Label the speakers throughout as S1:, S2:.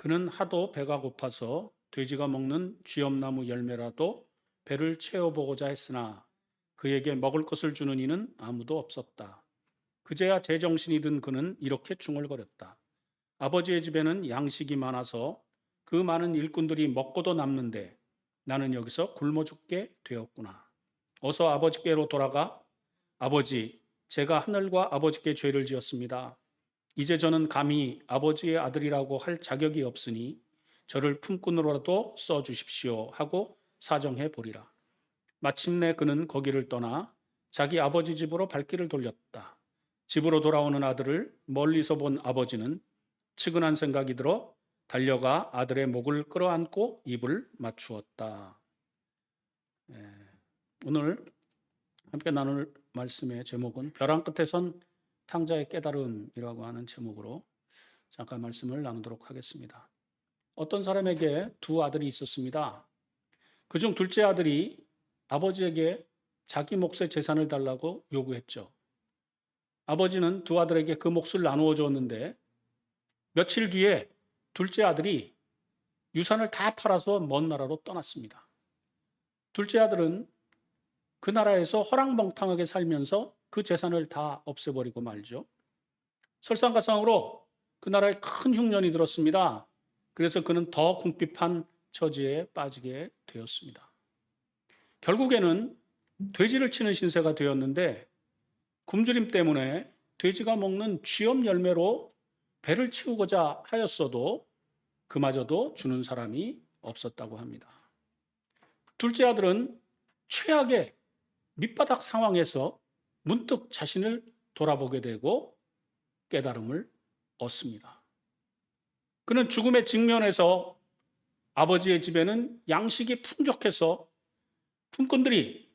S1: 그는 하도 배가 고파서 돼지가 먹는 쥐엄나무 열매라도 배를 채워보고자 했으나 그에게 먹을 것을 주는 이는 아무도 없었다. 그제야 제정신이 든 그는 이렇게 중얼거렸다. 아버지의 집에는 양식이 많아서 그 많은 일꾼들이 먹고도 남는데 나는 여기서 굶어 죽게 되었구나. 어서 아버지께로 돌아가 아버지, 제가 하늘과 아버지께 죄를 지었습니다. 이제 저는 감히 아버지의 아들이라고 할 자격이 없으니 저를 품꾼으로라도 써 주십시오 하고 사정해 보리라. 마침내 그는 거기를 떠나 자기 아버지 집으로 발길을 돌렸다. 집으로 돌아오는 아들을 멀리서 본 아버지는 측은한 생각이 들어 달려가 아들의 목을 끌어안고 입을 맞추었다. 예, 오늘 함께 나눌 말씀의 제목은 벼랑 끝에선 탕자의 깨달음이라고 하는 제목으로 잠깐 말씀을 나누도록 하겠습니다. 어떤 사람에게 두 아들이 있었습니다. 그중 둘째 아들이 아버지에게 자기 몫의 재산을 달라고 요구했죠. 아버지는 두 아들에게 그 몫을 나누어 주었는데 며칠 뒤에 둘째 아들이 유산을 다 팔아서 먼 나라로 떠났습니다. 둘째 아들은 그 나라에서 허랑멍탕하게 살면서 그 재산을 다 없애버리고 말죠. 설상가상으로 그 나라에 큰 흉년이 들었습니다. 그래서 그는 더 궁핍한 처지에 빠지게 되었습니다. 결국에는 돼지를 치는 신세가 되었는데 굶주림 때문에 돼지가 먹는 쥐엄 열매로 배를 채우고자 하였어도 그마저도 주는 사람이 없었다고 합니다. 둘째 아들은 최악의 밑바닥 상황에서 문득 자신을 돌아보게 되고 깨달음을 얻습니다. 그는 죽음의 직면에서 아버지의 집에는 양식이 풍족해서 품꾼들이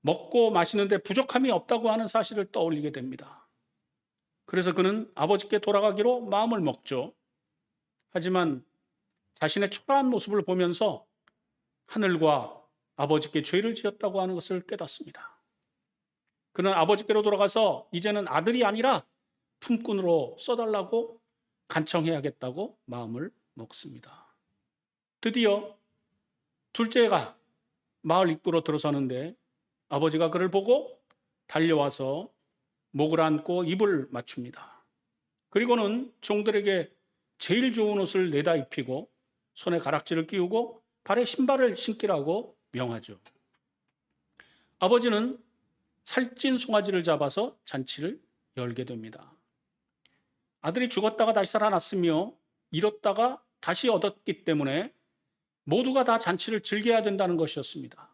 S1: 먹고 마시는데 부족함이 없다고 하는 사실을 떠올리게 됩니다. 그래서 그는 아버지께 돌아가기로 마음을 먹죠. 하지만 자신의 초라한 모습을 보면서 하늘과 아버지께 죄를 지었다고 하는 것을 깨닫습니다. 그는 아버지께로 돌아가서 이제는 아들이 아니라 품꾼으로 써달라고 간청해야겠다고 마음을 먹습니다. 드디어 둘째가 마을 입구로 들어서는데 아버지가 그를 보고 달려와서 목을 안고 입을 맞춥니다. 그리고는 종들에게 제일 좋은 옷을 내다 입히고 손에 가락지를 끼우고 발에 신발을 신기라고 명하죠. 아버지는 살찐 송아지를 잡아서 잔치를 열게 됩니다. 아들이 죽었다가 다시 살아났으며 잃었다가 다시 얻었기 때문에 모두가 다 잔치를 즐겨야 된다는 것이었습니다.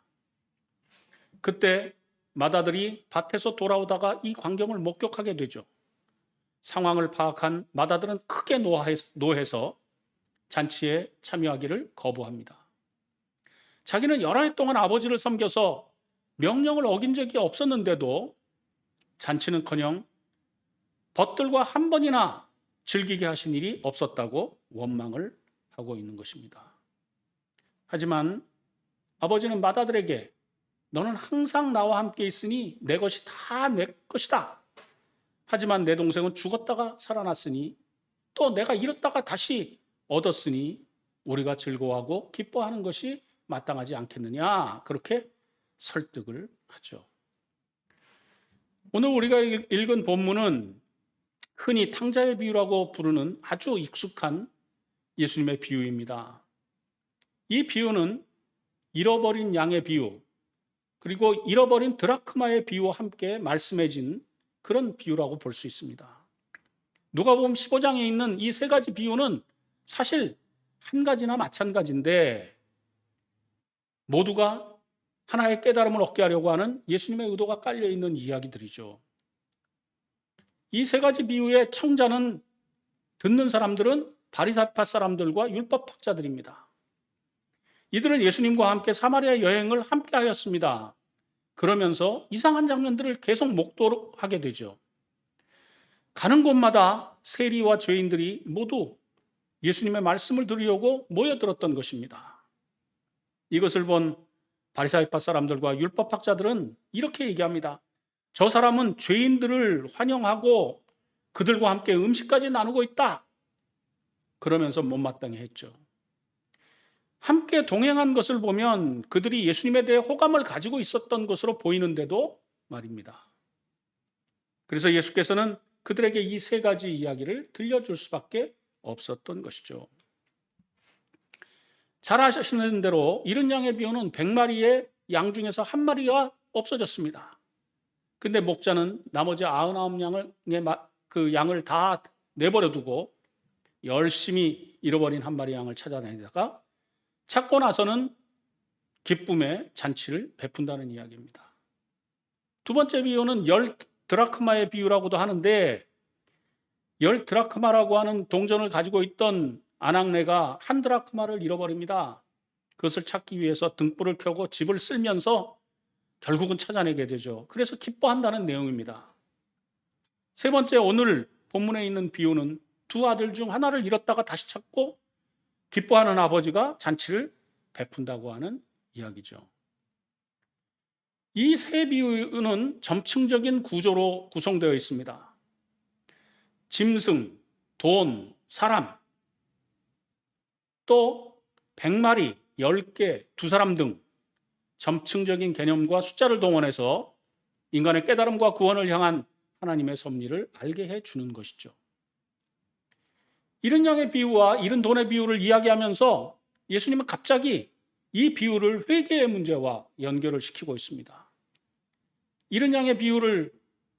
S1: 그때 마다들이 밭에서 돌아오다가 이 광경을 목격하게 되죠. 상황을 파악한 마다들은 크게 노해서 잔치에 참여하기를 거부합니다. 자기는 여러 해 동안 아버지를 섬겨서 명령을 어긴 적이 없었는데도 잔치는커녕 벗들과 한 번이나 즐기게 하신 일이 없었다고 원망을 하고 있는 것입니다. 하지만 아버지는 마다들에게 너는 항상 나와 함께 있으니 내 것이 다 내 것이다. 하지만 내 동생은 죽었다가 살아났으니 또 내가 잃었다가 다시 얻었으니 우리가 즐거워하고 기뻐하는 것이 마땅하지 않겠느냐. 그렇게 설득을 하죠. 오늘 우리가 읽은 본문은 흔히 탕자의 비유라고 부르는 아주 익숙한 예수님의 비유입니다. 이 비유는 잃어버린 양의 비유, 그리고 잃어버린 드라크마의 비유와 함께 말씀해진 그런 비유라고 볼 수 있습니다. 누가 보면 15장에 있는 이 세 가지 비유는 사실 한 가지나 마찬가지인데 모두가 하나의 깨달음을 얻게 하려고 하는 예수님의 의도가 깔려 있는 이야기들이죠. 이 세 가지 비유의 청자는 듣는 사람들은 바리사파 사람들과 율법학자들입니다. 이들은 예수님과 함께 사마리아 여행을 함께 하였습니다. 그러면서 이상한 장면들을 계속 목도하게 되죠. 가는 곳마다 세리와 죄인들이 모두 예수님의 말씀을 들으려고 모여들었던 것입니다. 이것을 본 바리사이파 사람들과 율법학자들은 이렇게 얘기합니다. 저 사람은 죄인들을 환영하고 그들과 함께 음식까지 나누고 있다. 그러면서 못마땅해 했죠. 함께 동행한 것을 보면 그들이 예수님에 대해 호감을 가지고 있었던 것으로 보이는데도 말입니다. 그래서 예수께서는 그들에게 이 세 가지 이야기를 들려줄 수밖에 없었던 것이죠. 잘 아시는 대로 이른 양의 비유는 100마리의 양 중에서 한 마리가 없어졌습니다. 근데 목자는 나머지 99양을 그 양을 다 내버려 두고 열심히 잃어버린 한 마리 양을 찾아내다가 찾고 나서는 기쁨의 잔치를 베푼다는 이야기입니다. 두 번째 비유는 열 드라크마의 비유라고도 하는데 열 드라크마라고 하는 동전을 가지고 있던 아낙네가 한 드라크마를 잃어버립니다. 그것을 찾기 위해서 등불을 켜고 집을 쓸면서 결국은 찾아내게 되죠. 그래서 기뻐한다는 내용입니다. 세 번째 오늘 본문에 있는 비유는 두 아들 중 하나를 잃었다가 다시 찾고 기뻐하는 아버지가 잔치를 베푼다고 하는 이야기죠. 이 세 비유는 점층적인 구조로 구성되어 있습니다. 짐승, 돈, 사람, 또 100마리, 10개, 두 사람 등 점층적인 개념과 숫자를 동원해서 인간의 깨달음과 구원을 향한 하나님의 섭리를 알게 해 주는 것이죠. 이른 양의 비유와 이른 돈의 비유를 이야기하면서 예수님은 갑자기 이 비유를 회개의 문제와 연결을 시키고 있습니다. 이른 양의 비유를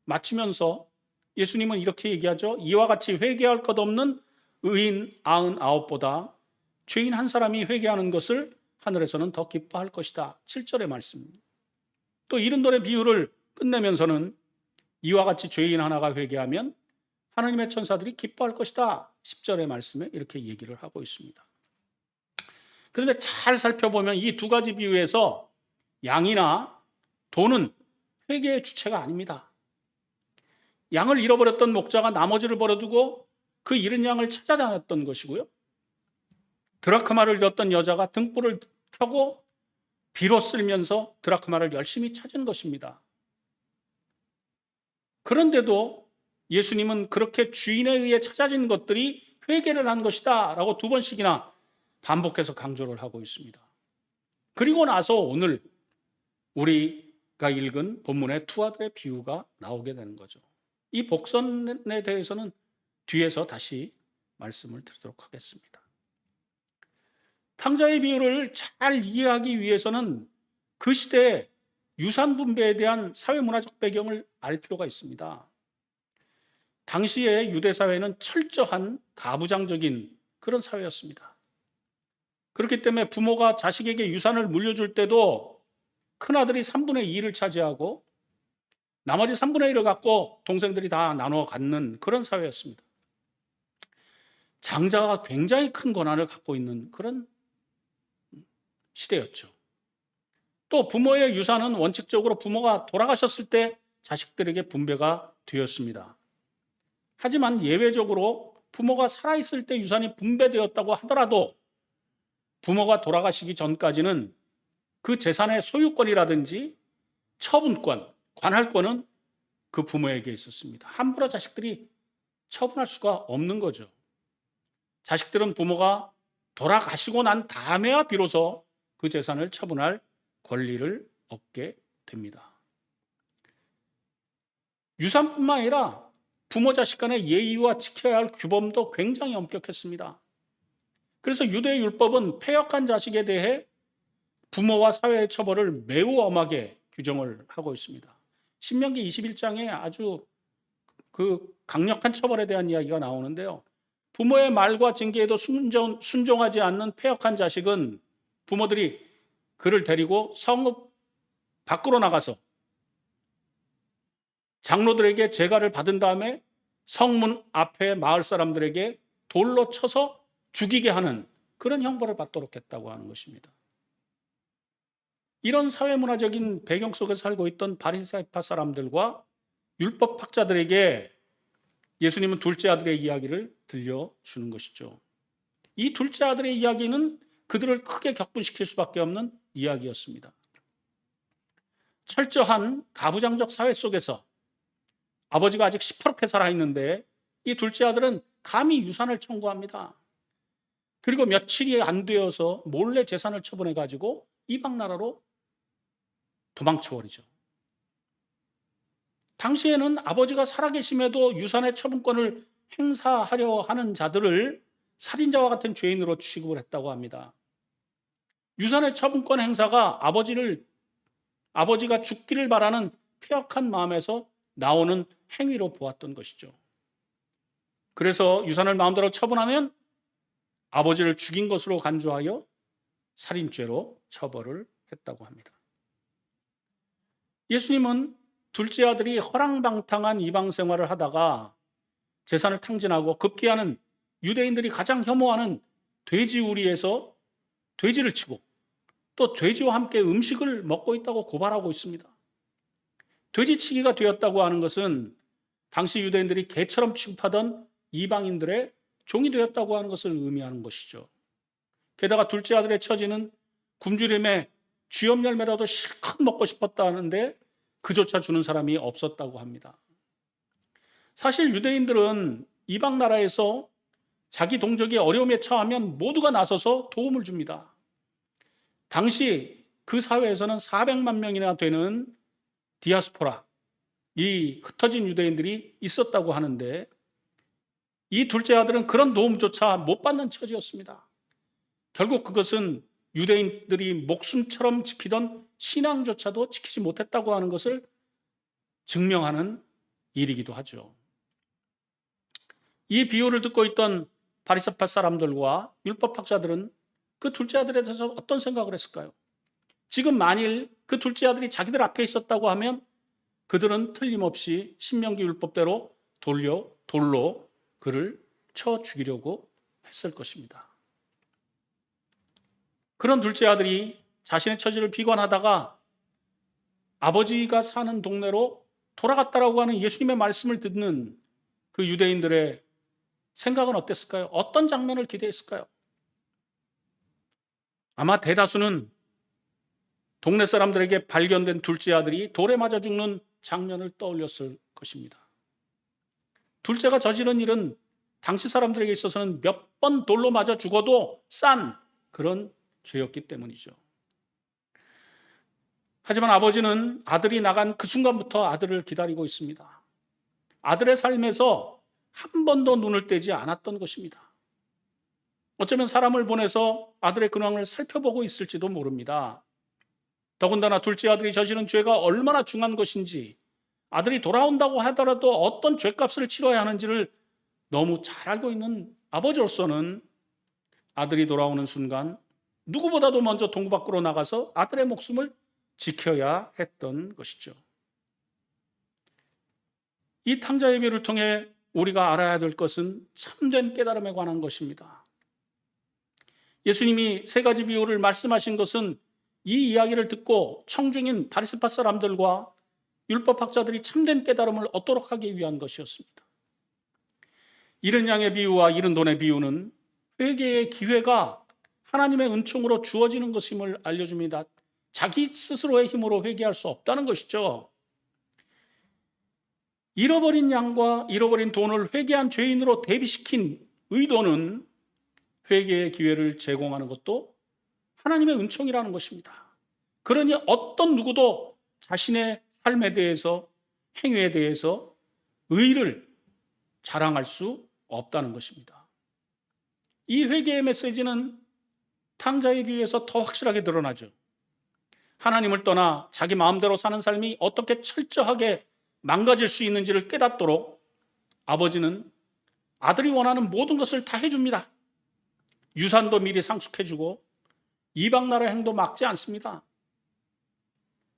S1: 마치면서 예수님은 이렇게 얘기하죠. 이와 같이 회개할 것 없는 의인 아흔 아홉보다 죄인 한 사람이 회개하는 것을 하늘에서는 더 기뻐할 것이다. 7절의 말씀입니다. 또 이른 돈의 비유를 끝내면서는 이와 같이 죄인 하나가 회개하면 하나님의 천사들이 기뻐할 것이다. 10절의 말씀에 이렇게 얘기를 하고 있습니다. 그런데 잘 살펴보면 이 두 가지 비유에서 양이나 돈은 회개의 주체가 아닙니다. 양을 잃어버렸던 목자가 나머지를 버려두고 그 잃은 양을 찾아다녔던 것이고요. 드라크마를 잃었던 여자가 등불을 켜고 비로 쓸면서 드라크마를 열심히 찾은 것입니다. 그런데도 예수님은 그렇게 주인에 의해 찾아진 것들이 회개를 한 것이다 라고 두 번씩이나 반복해서 강조를 하고 있습니다. 그리고 나서 오늘 우리가 읽은 본문의 두 아들의 비유가 나오게 되는 거죠. 이 복선에 대해서는 뒤에서 다시 말씀을 드리도록 하겠습니다. 탕자의 비유를 잘 이해하기 위해서는 그 시대의 유산 분배에 대한 사회문화적 배경을 알 필요가 있습니다. 당시의 유대 사회는 철저한 가부장적인 그런 사회였습니다. 그렇기 때문에 부모가 자식에게 유산을 물려줄 때도 큰아들이 3분의 2를 차지하고 나머지 3분의 1을 갖고 동생들이 다 나눠 갖는 그런 사회였습니다. 장자가 굉장히 큰 권한을 갖고 있는 그런 시대였죠. 또 부모의 유산은 원칙적으로 부모가 돌아가셨을 때 자식들에게 분배가 되었습니다. 하지만 예외적으로 부모가 살아있을 때 유산이 분배되었다고 하더라도 부모가 돌아가시기 전까지는 그 재산의 소유권이라든지 처분권, 관할권은 그 부모에게 있었습니다. 함부로 자식들이 처분할 수가 없는 거죠. 자식들은 부모가 돌아가시고 난 다음에야 비로소 그 재산을 처분할 권리를 얻게 됩니다. 유산뿐만 아니라 부모 자식 간의 예의와 지켜야 할 규범도 굉장히 엄격했습니다. 그래서 유대 율법은 폐역한 자식에 대해 부모와 사회의 처벌을 매우 엄하게 규정을 하고 있습니다. 신명기 21장에 아주 그 강력한 처벌에 대한 이야기가 나오는데요. 부모의 말과 징계에도 순종, 순종하지 않는 폐역한 자식은 부모들이 그를 데리고 성읍 밖으로 나가서 장로들에게 제가를 받은 다음에 성문 앞에 마을 사람들에게 돌로 쳐서 죽이게 하는 그런 형벌을 받도록 했다고 하는 것입니다. 이런 사회문화적인 배경 속에 살고 있던 바리사이파 사람들과 율법학자들에게 예수님은 둘째 아들의 이야기를 들려주는 것이죠. 이 둘째 아들의 이야기는 그들을 크게 격분시킬 수밖에 없는 이야기였습니다. 철저한 가부장적 사회 속에서 아버지가 아직 시퍼렇게 살아있는데 이 둘째 아들은 감히 유산을 청구합니다. 그리고 며칠이 안 되어서 몰래 재산을 처분해 가지고 이방 나라로 도망쳐 버리죠. 당시에는 아버지가 살아계심에도 유산의 처분권을 행사하려 하는 자들을 살인자와 같은 죄인으로 취급을 했다고 합니다. 유산의 처분권 행사가 아버지를 아버지가 죽기를 바라는 폐역한 마음에서 나오는 행위로 보았던 것이죠. 그래서 유산을 마음대로 처분하면 아버지를 죽인 것으로 간주하여 살인죄로 처벌을 했다고 합니다. 예수님은 둘째 아들이 허랑방탕한 이방 생활을 하다가 재산을 탕진하고 급기야는 유대인들이 가장 혐오하는 돼지우리에서 돼지를 치고 또 돼지와 함께 음식을 먹고 있다고 고발하고 있습니다. 돼지치기가 되었다고 하는 것은 당시 유대인들이 개처럼 취급하던 이방인들의 종이 되었다고 하는 것을 의미하는 것이죠. 게다가 둘째 아들의 처지는 굶주림에 쥐염 열매라도 실컷 먹고 싶었다 하는데 그조차 주는 사람이 없었다고 합니다. 사실 유대인들은 이방 나라에서 자기 동족이 어려움에 처하면 모두가 나서서 도움을 줍니다. 당시 그 사회에서는 400만 명이나 되는 디아스포라, 이 흩어진 유대인들이 있었다고 하는데 이 둘째 아들은 그런 도움조차 못 받는 처지였습니다. 결국 그것은 유대인들이 목숨처럼 지키던 신앙조차도 지키지 못했다고 하는 것을 증명하는 일이기도 하죠. 이 비유를 듣고 있던 바리사파 사람들과 율법학자들은 그 둘째 아들에 대해서 어떤 생각을 했을까요? 지금 만일 그 둘째 아들이 자기들 앞에 있었다고 하면 그들은 틀림없이 신명기 율법대로 돌려 돌로 그를 쳐 죽이려고 했을 것입니다. 그런 둘째 아들이 자신의 처지를 비관하다가 아버지가 사는 동네로 돌아갔다라고 하는 예수님의 말씀을 듣는 그 유대인들의 생각은 어땠을까요? 어떤 장면을 기대했을까요? 아마 대다수는 동네 사람들에게 발견된 둘째 아들이 돌에 맞아 죽는 장면을 떠올렸을 것입니다. 둘째가 저지른 일은 당시 사람들에게 있어서는 몇 번 돌로 맞아 죽어도 싼 그런 죄였기 때문이죠. 하지만 아버지는 아들이 나간 그 순간부터 아들을 기다리고 있습니다. 아들의 삶에서 한 번도 눈을 떼지 않았던 것입니다. 어쩌면 사람을 보내서 아들의 근황을 살펴보고 있을지도 모릅니다. 더군다나 둘째 아들이 저지른 죄가 얼마나 중한 것인지 아들이 돌아온다고 하더라도 어떤 죄값을 치러야 하는지를 너무 잘 알고 있는 아버지로서는 아들이 돌아오는 순간 누구보다도 먼저 동구 밖으로 나가서 아들의 목숨을 지켜야 했던 것이죠. 이 탕자의 비를 통해 우리가 알아야 될 것은 참된 깨달음에 관한 것입니다. 예수님이 세 가지 비유를 말씀하신 것은 이 이야기를 듣고 청중인 바리스파 사람들과 율법학자들이 참된 깨달음을 얻도록 하기 위한 것이었습니다. 이른 양의 비유와 이른 돈의 비유는 회개의 기회가 하나님의 은총으로 주어지는 것임을 알려줍니다. 자기 스스로의 힘으로 회개할 수 없다는 것이죠. 잃어버린 양과 잃어버린 돈을 회개한 죄인으로 대비시킨 의도는 회개의 기회를 제공하는 것도 하나님의 은총이라는 것입니다. 그러니 어떤 누구도 자신의 삶에 대해서 행위에 대해서 의를 자랑할 수 없다는 것입니다. 이 회개의 메시지는 탕자에 비해서 더 확실하게 드러나죠. 하나님을 떠나 자기 마음대로 사는 삶이 어떻게 철저하게 망가질 수 있는지를 깨닫도록 아버지는 아들이 원하는 모든 것을 다 해줍니다. 유산도 미리 상속해주고 이방 나라 행도 막지 않습니다.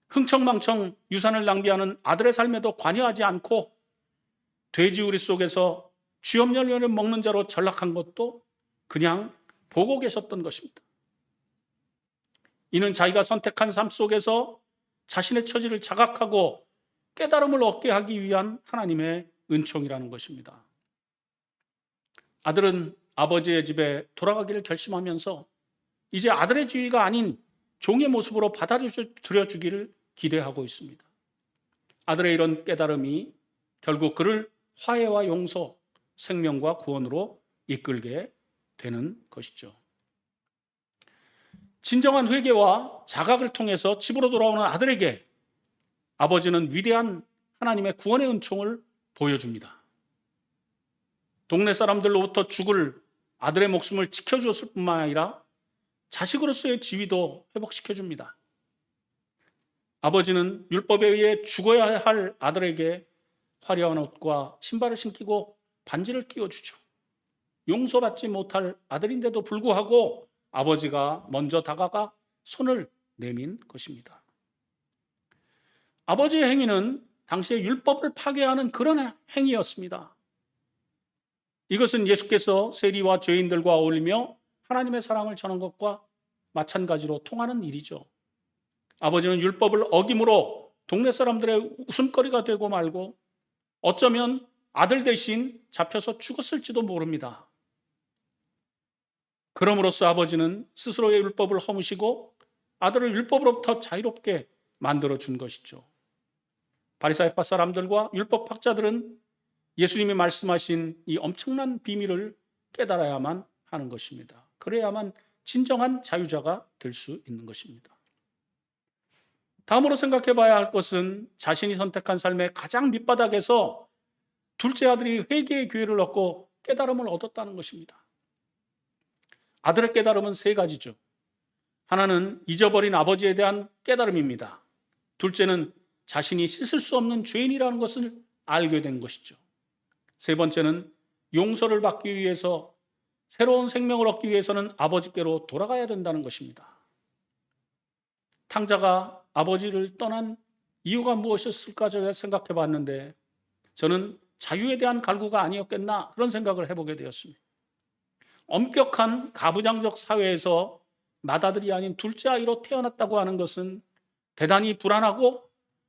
S1: 흥청망청 유산을 낭비하는 아들의 삶에도 관여하지 않고 돼지우리 속에서 쥐염열매를 먹는 자로 전락한 것도 그냥 보고 계셨던 것입니다. 이는 자기가 선택한 삶 속에서 자신의 처지를 자각하고 깨달음을 얻게 하기 위한 하나님의 은총이라는 것입니다. 아들은 아버지의 집에 돌아가기를 결심하면서 이제 아들의 지위가 아닌 종의 모습으로 받아들여 주기를 기대하고 있습니다. 아들의 이런 깨달음이 결국 그를 화해와 용서, 생명과 구원으로 이끌게 되는 것이죠. 진정한 회개와 자각을 통해서 집으로 돌아오는 아들에게 아버지는 위대한 하나님의 구원의 은총을 보여줍니다. 동네 사람들로부터 죽을 아들의 목숨을 지켜주었을 뿐만 아니라 자식으로서의 지위도 회복시켜 줍니다. 아버지는 율법에 의해 죽어야 할 아들에게 화려한 옷과 신발을 신기고 반지를 끼워주죠. 용서받지 못할 아들인데도 불구하고 아버지가 먼저 다가가 손을 내민 것입니다. 아버지의 행위는 당시의 율법을 파괴하는 그런 행위였습니다. 이것은 예수께서 세리와 죄인들과 어울리며 하나님의 사랑을 전한 것과 마찬가지로 통하는 일이죠. 아버지는 율법을 어김으로 동네 사람들의 웃음거리가 되고 말고 어쩌면 아들 대신 잡혀서 죽었을지도 모릅니다. 그럼으로써 아버지는 스스로의 율법을 허무시고 아들을 율법으로부터 자유롭게 만들어 준 것이죠. 바리사이파 사람들과 율법 학자들은 예수님이 말씀하신 이 엄청난 비밀을 깨달아야만 하는 것입니다. 그래야만 진정한 자유자가 될 수 있는 것입니다. 다음으로 생각해 봐야 할 것은 자신이 선택한 삶의 가장 밑바닥에서 둘째 아들이 회개의 기회를 얻고 깨달음을 얻었다는 것입니다. 아들의 깨달음은 세 가지죠. 하나는 잊어버린 아버지에 대한 깨달음입니다. 둘째는 자신이 씻을 수 없는 죄인이라는 것을 알게 된 것이죠. 세 번째는 용서를 받기 위해서 새로운 생명을 얻기 위해서는 아버지께로 돌아가야 된다는 것입니다. 탕자가 아버지를 떠난 이유가 무엇이었을까 제가 생각해 봤는데 저는 자유에 대한 갈구가 아니었겠나 그런 생각을 해보게 되었습니다. 엄격한 가부장적 사회에서 맏아들이 아닌 둘째 아이로 태어났다고 하는 것은 대단히 불안하고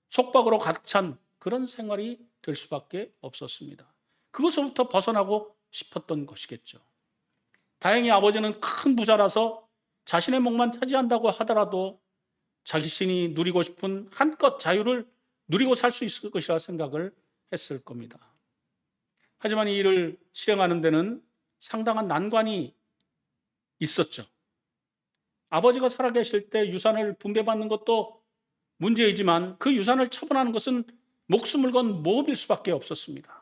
S1: 속박으로 가득 찬 그런 생활이 될 수밖에 없었습니다. 그것으로부터 벗어나고 싶었던 것이겠죠. 다행히 아버지는 큰 부자라서 자신의 목만 차지한다고 하더라도 자신이 누리고 싶은 한껏 자유를 누리고 살 수 있을 것이라 생각을 했을 겁니다. 하지만 이 일을 실행하는 데는 상당한 난관이 있었죠. 아버지가 살아계실 때 유산을 분배받는 것도 문제이지만 그 유산을 처분하는 것은 목숨을 건 모험일 수밖에 없었습니다.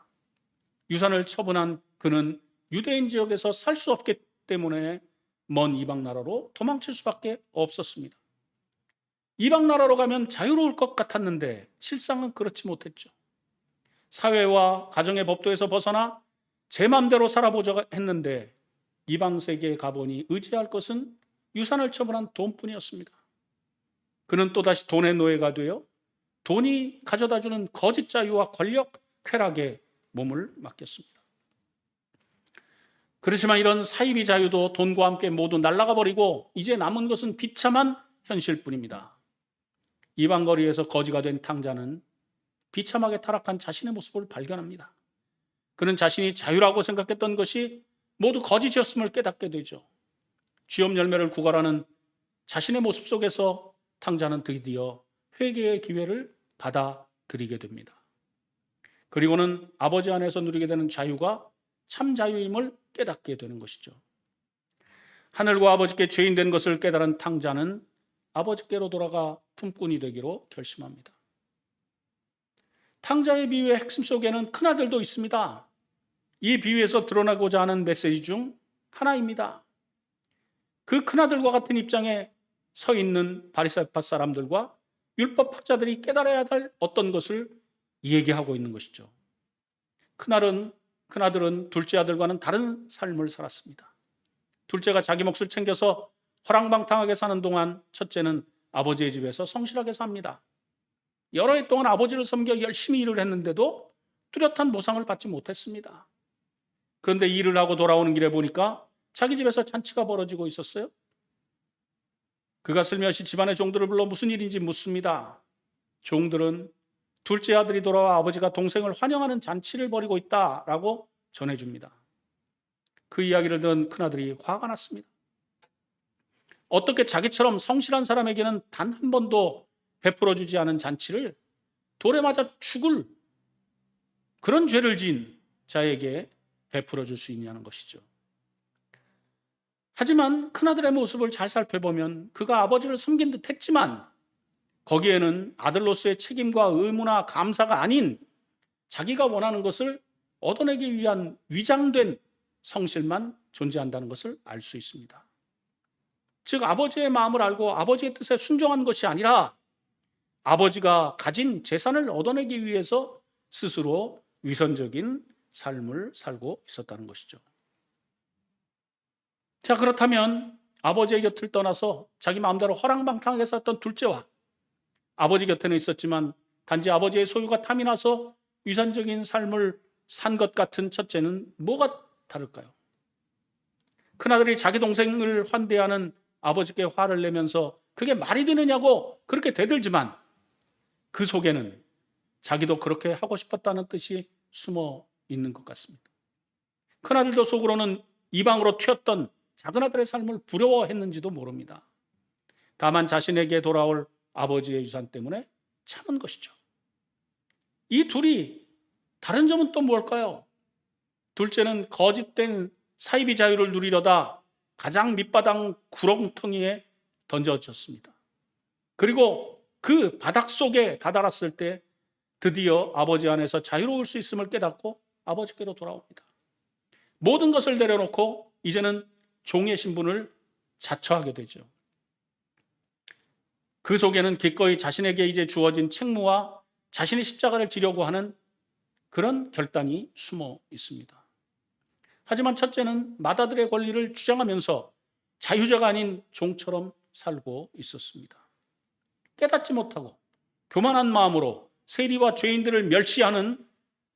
S1: 유산을 처분한 그는 유대인 지역에서 살 수 없기 때문에 먼 이방 나라로 도망칠 수밖에 없었습니다. 이방 나라로 가면 자유로울 것 같았는데 실상은 그렇지 못했죠. 사회와 가정의 법도에서 벗어나 제 맘대로 살아보자 했는데 이방 세계에 가보니 의지할 것은 유산을 처분한 돈뿐이었습니다. 그는 또다시 돈의 노예가 되어 돈이 가져다 주는 거짓 자유와 권력 쾌락에 몸을 맡겼습니다. 그렇지만 이런 사이비 자유도 돈과 함께 모두 날아가 버리고 이제 남은 것은 비참한 현실뿐입니다. 이방 거리에서 거지가 된 탕자는 비참하게 타락한 자신의 모습을 발견합니다. 그는 자신이 자유라고 생각했던 것이 모두 거짓이었음을 깨닫게 되죠. 쥐업 열매를 구걸하는 자신의 모습 속에서 탕자는 드디어 회개의 기회를 받아들이게 됩니다. 그리고는 아버지 안에서 누리게 되는 자유가 참 자유임을 깨닫게 되는 것이죠. 하늘과 아버지께 죄인 된 것을 깨달은 탕자는 아버지께로 돌아가 품꾼이 되기로 결심합니다. 탕자의 비유의 핵심 속에는 큰아들도 있습니다. 이 비유에서 드러나고자 하는 메시지 중 하나입니다. 그 큰아들과 같은 입장에 서 있는 바리새파 사람들과 율법 학자들이 깨달아야 할 어떤 것을 얘기하고 있는 것이죠. 큰아들은 큰아들은 둘째 아들과는 다른 삶을 살았습니다. 둘째가 자기 몫을 챙겨서 허랑방탕하게 사는 동안 첫째는 아버지의 집에서 성실하게 삽니다. 여러 해 동안 아버지를 섬겨 열심히 일을 했는데도 뚜렷한 보상을 받지 못했습니다. 그런데 일을 하고 돌아오는 길에 보니까 자기 집에서 잔치가 벌어지고 있었어요. 그가 슬며시 집안의 종들을 불러 무슨 일인지 묻습니다. 종들은 둘째 아들이 돌아와 아버지가 동생을 환영하는 잔치를 벌이고 있다라고 전해줍니다. 그 이야기를 들은 큰아들이 화가 났습니다. 어떻게 자기처럼 성실한 사람에게는 단 한 번도 베풀어 주지 않은 잔치를 돌에 맞아 죽을 그런 죄를 지은 자에게 베풀어 줄 수 있냐는 것이죠. 하지만 큰아들의 모습을 잘 살펴보면 그가 아버지를 섬긴 듯 했지만 거기에는 아들로서의 책임과 의무나 감사가 아닌 자기가 원하는 것을 얻어내기 위한 위장된 성실만 존재한다는 것을 알 수 있습니다. 즉, 아버지의 마음을 알고 아버지의 뜻에 순종한 것이 아니라 아버지가 가진 재산을 얻어내기 위해서 스스로 위선적인 삶을 살고 있었다는 것이죠. 자, 그렇다면 아버지의 곁을 떠나서 자기 마음대로 허랑방탕하게 살던 둘째와 아버지 곁에는 있었지만 단지 아버지의 소유가 탐이 나서 위선적인 삶을 산 것 같은 첫째는 뭐가 다를까요? 큰아들이 자기 동생을 환대하는 아버지께 화를 내면서 그게 말이 되느냐고 그렇게 대들지만 그 속에는 자기도 그렇게 하고 싶었다는 뜻이 숨어 있는 것 같습니다. 큰아들도 속으로는 이방으로 튀었던 작은아들의 삶을 부러워했는지도 모릅니다. 다만 자신에게 돌아올 아버지의 유산 때문에 참은 것이죠. 이 둘이 다른 점은 또 뭘까요? 둘째는 거짓된 사이비 자유를 누리려다 가장 밑바닥 구렁텅이에 던져졌습니다. 그리고 그 바닥 속에 다다랐을 때 드디어 아버지 안에서 자유로울 수 있음을 깨닫고 아버지께로 돌아옵니다. 모든 것을 내려놓고 이제는 종의 신분을 자처하게 되죠. 그 속에는 기꺼이 자신에게 이제 주어진 책무와 자신의 십자가를 지려고 하는 그런 결단이 숨어 있습니다. 하지만 첫째는 마다들의 권리를 주장하면서 자유자가 아닌 종처럼 살고 있었습니다. 깨닫지 못하고 교만한 마음으로 세리와 죄인들을 멸시하는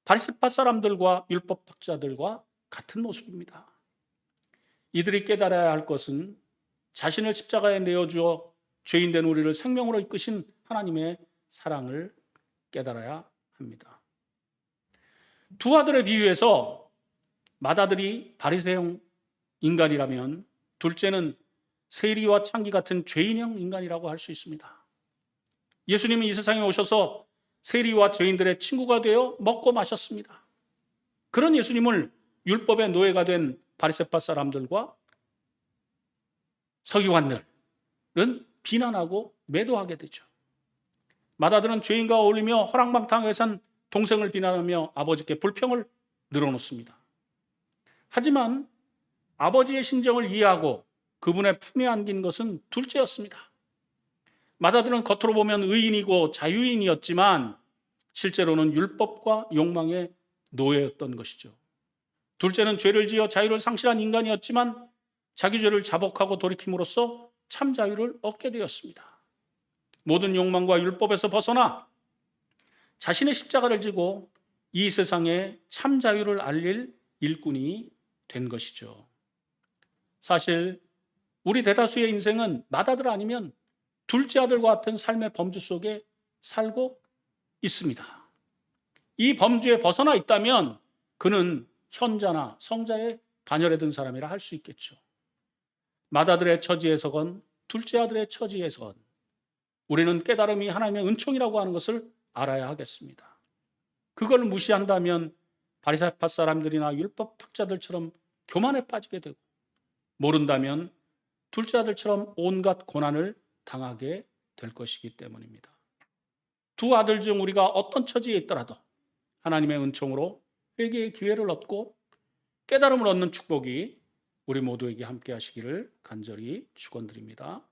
S1: 바리새파 사람들과 율법학자들과 같은 모습입니다. 이들이 깨달아야 할 것은 자신을 십자가에 내어주어 죄인된 우리를 생명으로 이끄신 하나님의 사랑을 깨달아야 합니다. 두 아들의 비유에서 맏아들이 바리새형 인간이라면 둘째는 세리와 창기 같은 죄인형 인간이라고 할 수 있습니다. 예수님이 이 세상에 오셔서 세리와 죄인들의 친구가 되어 먹고 마셨습니다. 그런 예수님을 율법의 노예가 된 바리새파 사람들과 서기관들은 비난하고 매도하게 되죠. 맏아들은 죄인과 어울리며 허랑방탕하게 산 동생을 비난하며 아버지께 불평을 늘어놓습니다. 하지만 아버지의 심정을 이해하고 그분의 품에 안긴 것은 둘째였습니다. 맏아들은 겉으로 보면 의인이고 자유인이었지만 실제로는 율법과 욕망의 노예였던 것이죠. 둘째는 죄를 지어 자유를 상실한 인간이었지만 자기 죄를 자복하고 돌이킴으로써 참 자유를 얻게 되었습니다. 모든 욕망과 율법에서 벗어나 자신의 십자가를 지고 이 세상에 참 자유를 알릴 일꾼이 된 것이죠. 사실 우리 대다수의 인생은 맏아들 아니면 둘째 아들과 같은 삶의 범주 속에 살고 있습니다. 이 범주에 벗어나 있다면 그는 현자나 성자의 반열에 든 사람이라 할 수 있겠죠. 맏아들의 처지에서건 둘째 아들의 처지에서건 우리는 깨달음이 하나님의 은총이라고 하는 것을 알아야 하겠습니다. 그걸 무시한다면 바리사파 사람들이나 율법 학자들처럼 교만에 빠지게 되고 모른다면 둘째 아들처럼 온갖 고난을 당하게 될 것이기 때문입니다. 두 아들 중 우리가 어떤 처지에 있더라도 하나님의 은총으로 회개의 기회를 얻고 깨달음을 얻는 축복이 우리 모두에게 함께 하시기를 간절히 축원드립니다.